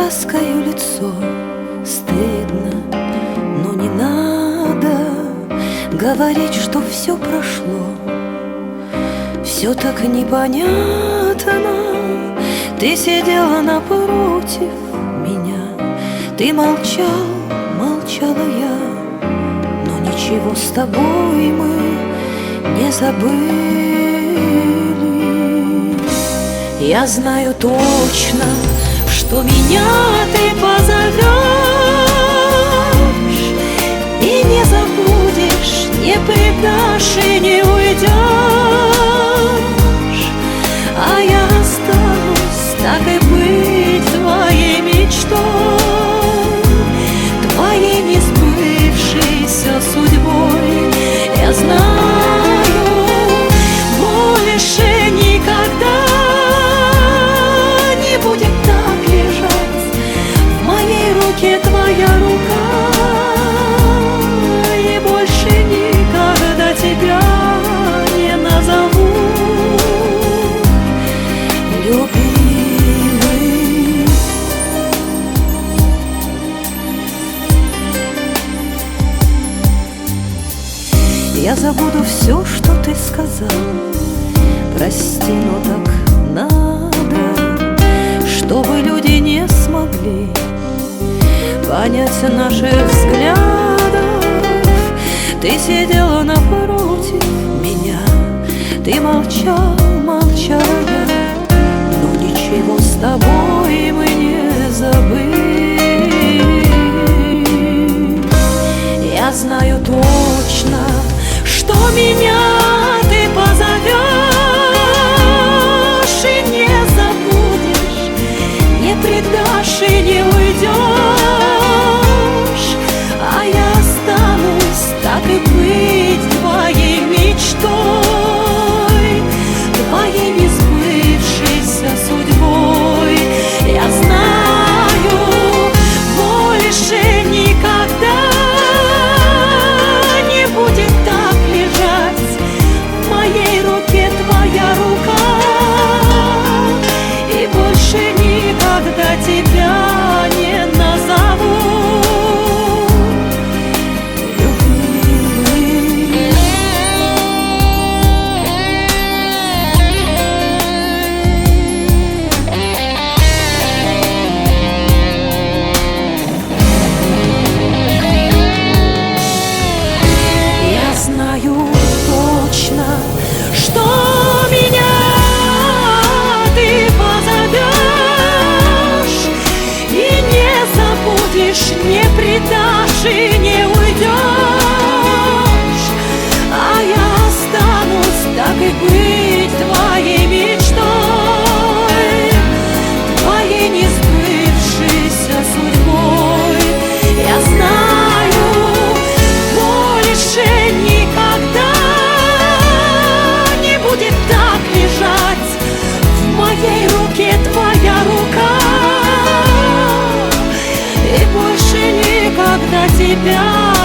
краскою лицо. Стыдно, но не надо Говорить, что все прошло. Все так непонятно. Ты сидела напротив меня. Ты молчал, молчала я. Но ничего с тобой мы не забыли. Я знаю точно, что меня ты позовешь Я забуду все, что ты сказал. Прости, но так надо Чтобы люди не смогли Понять наших взглядов. Ты сидела напротив меня Ты молчал, молчала. Но ничего с тобой мы не предашь и не уйдешь А я останусь, так и быть, твоей мечтой Твоей не сбывшейся судьбой. Я знаю, больше никогда не будет так лежать. В моей руке твоя рука моей руке твоя рука. И больше никогда тебя